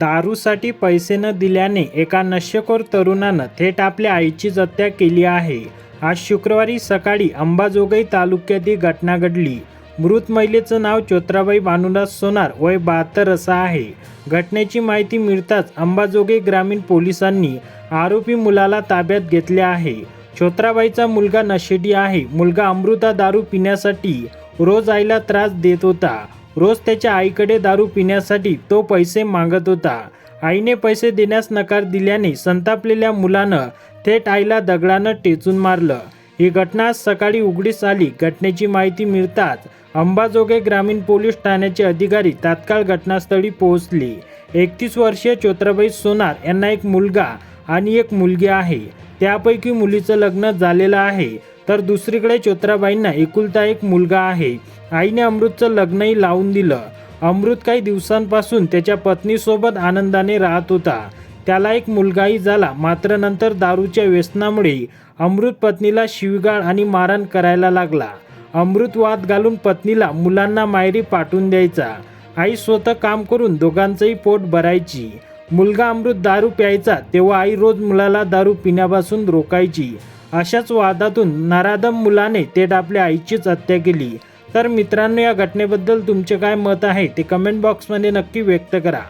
दारूसाठी पैसे न दिल्याने एका नशेखोर तरुणानं थेट आपल्या आईचीच हत्या केली आहे. आज शुक्रवारी सकाळी अंबाजोगाई तालुक्यात ही घटना घडली. मृत महिलेचं नाव चोत्राबाई भानुदास सोनार वय बहात्तर असं आहे. घटनेची माहिती मिळताच अंबाजोगाई ग्रामीण पोलिसांनी आरोपी मुलाला ताब्यात घेतले आहे. चोत्राबाईचा मुलगा नशेडी आहे. मुलगा अमृता दारू पिण्यासाठी रोज आईला त्रास देत होता. रोज त्याच्या आईकडे दारू पिण्यासाठी तो पैसे मागत होता. आईने पैसे देण्यास नकार दिल्याने संतापलेल्या मुलानं थेट आईला दगडानं टेचून मारलं. ही घटना सकाळी उघडीस आली. घटनेची माहिती मिळताच अंबाजोगे ग्रामीण पोलीस ठाण्याचे अधिकारी तात्काळ घटनास्थळी पोहोचले. एकतीस वर्षीय चोत्राबाई सोनार यांना एक मुलगा आणि एक मुलगी आहे. त्यापैकी मुलीचं लग्न झालेलं आहे. तर दुसरीकडे चोत्राबाईंना एकुलता एक मुलगा आहे. आईने अमृतचं लग्नही लावून दिलं. अमृत काही दिवसांपासून त्याच्या पत्नीसोबत आनंदाने राहत होता. त्याला एक मुलगाही झाला. मात्र नंतर दारूच्या व्यसनामुळे अमृत पत्नीला शिवगाळ आणि मारण करायला लागला. अमृत वाद घालून पत्नीला मुलांना मायरी पाठवून द्यायचा. आई स्वतः काम करून दोघांचंही पोट भरायची. मुलगा अमृत दारू प्यायचा तेव्हा आई रोज मुलाला दारू पिण्यापासून रोकायची अशाच वादातून नराधम मुलाने थेट आपल्या आईचीच हत्या केली. तर मित्रांनो या घटनेबद्दल तुमचे काय मत आहे ते कमेंट बॉक्समध्ये नक्की व्यक्त करा.